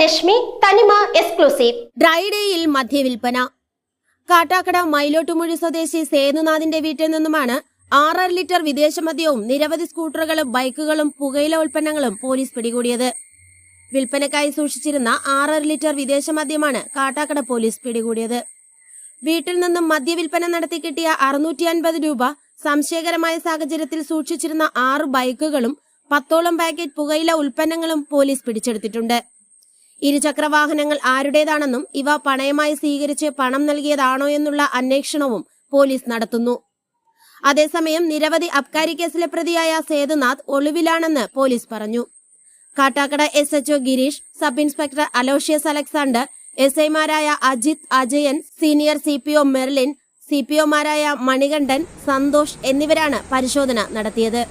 രശ്മി. തനിമ എക്സ്ക്ലൂസീവ് ഡ്രൈഡേയിൽ മദ്യവിൽപ്പന. കാട്ടാക്കട മൈലോട്ടുമുഴി സ്വദേശി സേതുനാഥിന്റെ വീട്ടിൽ നിന്നുമാണ് ആറര ലിറ്റർ വിദേശ മദ്യവും നിരവധി സ്കൂട്ടറുകളും ബൈക്കുകളും പുകയില ഉൽപ്പന്നങ്ങളും പോലീസ് പിടികൂടിയത്. വിൽപ്പനക്കായി സൂക്ഷിച്ചിരുന്ന ആറര ലിറ്റർ വിദേശ മദ്യമാണ് കാട്ടാക്കട പോലീസ് പിടികൂടിയത്. വീട്ടിൽ നിന്നും മദ്യവിൽപ്പന നടത്തി കിട്ടിയ അറുന്നൂറ്റി അൻപത് രൂപ സംശയകരമായ സാഹചര്യത്തിൽ സൂക്ഷിച്ചിരുന്ന ആറ് ബൈക്കുകളും പത്തോളം പാക്കറ്റ് പുകയില ഉൽപ്പന്നങ്ങളും പോലീസ് പിടിച്ചെടുത്തിട്ടുണ്ട്. ഇരുചക്രവാഹനങ്ങൾ ആരുടേതാണെന്നും ഇവ പണയമായി സ്വീകരിച്ച് പണം നൽകിയതാണോ എന്നുള്ള അന്വേഷണവും പോലീസ് നടത്തുന്നു. അതേസമയം നിരവധി അബ്കാരി കേസിലെ പ്രതിയായ സേതുനാഥ് ഒളിവിലാണെന്ന് പോലീസ് പറഞ്ഞു. Kattakada S HO Gireesh sub inspector Aloysius Alexander S ഐമാരായ Ajith Ajayan senior C P O Merlin C P ഒമാരായ Manikandan Santhosh എന്നിവരാണ് പരിശോധന നടത്തിയത്.